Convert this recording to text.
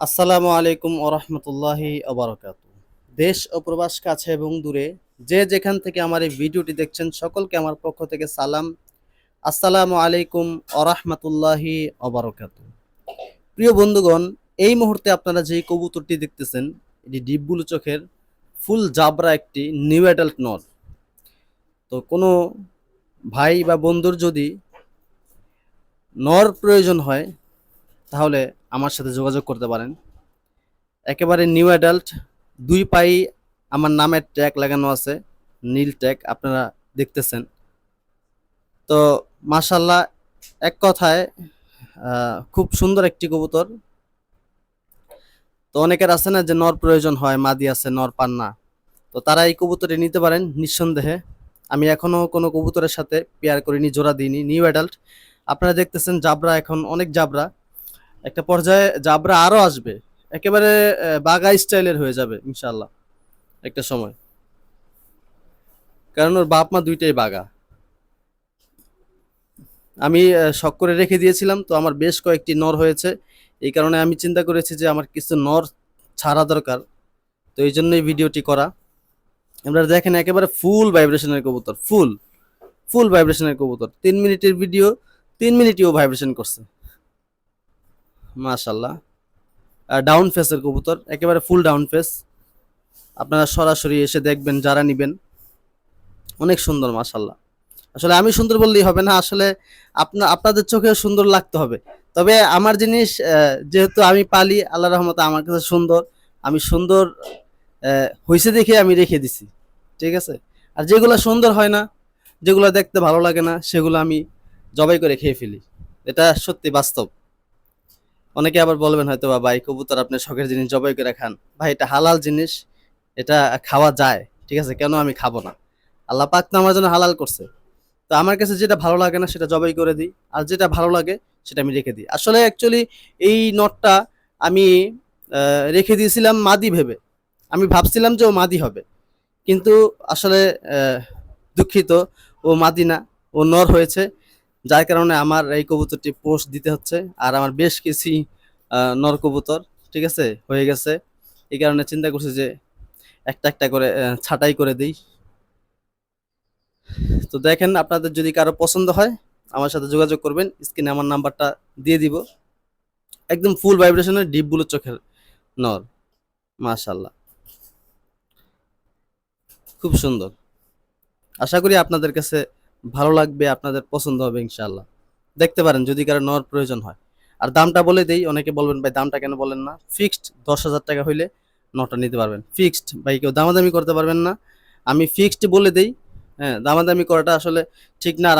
আসসালামু আলাইকুম ওরহমতুল্লাহি অবরকাত দেশ ও প্রবাস কাছে এবং দূরে, যে যেখান থেকে আমার এই ভিডিওটি দেখছেন, সকলকে আমার পক্ষ থেকে সালাম। আসসালামু আলাইকুম ওরহমতুল্লাহি অবরকাত প্রিয় বন্ধুগণ, এই মুহূর্তে আপনারা যে কবুতরটি দেখতেছেন, এটি ডিপবুলু চোখের, ফুল জাবরা একটি নিউ অ্যাডাল্ট নর। তো কোনো ভাই বা বন্ধুর যদি নর প্রয়োজন হয়, তাহলে আমার সাথে যোগাযোগ করতে পারেন। একেবারে নিউ অ্যাডাল্ট দুই পাই আমার নামের ট্যাগ লাগানো আছে, নীল ট্যাগ আপনারা দেখতেছেন। তো মাশাল্লাহ এক কথায় খুব সুন্দর একটি কবুতর। তো অনেকের আছে না যে নর প্রয়োজন হয়, মাদি আছে, নর পান না। তো তারা এই কবুতরে নিতে পারেন নিঃসন্দেহে। আমি এখনও কোনো কবুতরের সাথে পেয়ার করিনি, জোড়া দিইনি নিউ অ্যাডাল্ট আপনারা দেখতেছেন জাবরা, এখন অনেক জাবরা। একটা পর্যায়ে জাবরা আরও আসবে। একেবারে বাগা স্টাইলের হয়ে যাবে ইনশাল্লাহ একটা সময়। কারণ ওর বাপ মা দুইটাই বাগা আমি শখ করে রেখে দিয়েছিলাম, তো আমার বেশ কয়েকটি নর হয়েছে। এই কারণে আমি চিন্তা করেছি যে আমার কিছু নর ছাড়া দরকার। তো এই জন্যই ভিডিওটি করা। আপনারা দেখেন, একেবারে ফুল ভাইব্রেশনের কবুতর, ফুল। ফুল ভাইব্রেশনের কবুতর। তিন মিনিটের ভিডিও, তিন মিনিটও ভাইব্রেশন করছে। মাশাল্লাহ ডাউন ফেসের কবুতর, একেবারে ফুল ডাউন ফেস আপনারা সরাসরি এসে দেখবেন যারা নিবেন। অনেক সুন্দর মাশাল্লাহ আসলে আমি সুন্দর বললেই হবে না, আসলে আপনা আপনাদের চোখে সুন্দর লাগতে হবে। তবে আমার জিনিস যেহেতু আমি পালি আল্লাহ রহমতে আমার কাছে সুন্দর, আমি সুন্দর হয়েছে দেখে আমি রেখে দিছি। ঠিক আছে? আর যেগুলো সুন্দর হয় না, যেগুলো দেখতে ভালো লাগে না, সেগুলো আমি জবাই করে খেয়ে ফেলি। এটা সত্যি বাস্তব। অনেকে আবার বলবেন হয়তো বা, ভাই, কবুতর আপনি শখের জিনিস জবাই করে খান। ভাই, এটা হালাল জিনিস, এটা খাওয়া যায়, ঠিক আছে? কেন আমি খাব না? আল্লাহ পাক তো আমার জন্য হালাল করছে। তো আমার কাছে যেটা ভালো লাগে না, সেটা জবাই করে দিই। আর যেটা ভালো লাগে, সেটা আমি রেখে দিই। আসলে অ্যাকচুয়ালি এই নটটা আমি রেখে দিয়েছিলাম মাদি ভেবে। আমি ভাবছিলাম যে ও মাদি হবে। কিন্তু আসলে দুঃখিত। ও মাদি না। ও নর হয়েছে। যার কারণে আমার এই কবুতরটি পোস্ট দিতে হচ্ছে। আর আমার বেশ কিছু নর কবুতর, ঠিক আছে, হয়ে গেছে। এই কারণে চিন্তা করছি যে একটা একটা করে ছাঁটাই করে দিই। তো দেখেন, আপনাদের যদি কারও পছন্দ হয়, আমার সাথে যোগাযোগ করবেন। স্ক্রিনে আমার নাম্বারটা দিয়ে দিব। একদম ফুল ভাইব্রেশনের ডিপ ব্লু চোখের নর। মাশাল্লাহ খুব সুন্দর। আশা করি আপনাদের কাছে ভালো লাগবে, আপনাদের পছন্দ হবে ইনশাল্লাহ দেখতে পারেন যদি কারও নেওয়ার প্রয়োজন হয়। আর দামটা বলে দেই, অনেকে বলবেন, ভাই, দামটা কেন বলেন না? ফিক্সড দশ হাজার টাকা হইলে নটা নিতে পারবেন। ফিক্সড, ভাই, কেউ দামাদামি করতে পারবেন না। আমি ফিক্সড বলে দেই হ্যাঁ দামাদামি করাটা আসলে ঠিক না।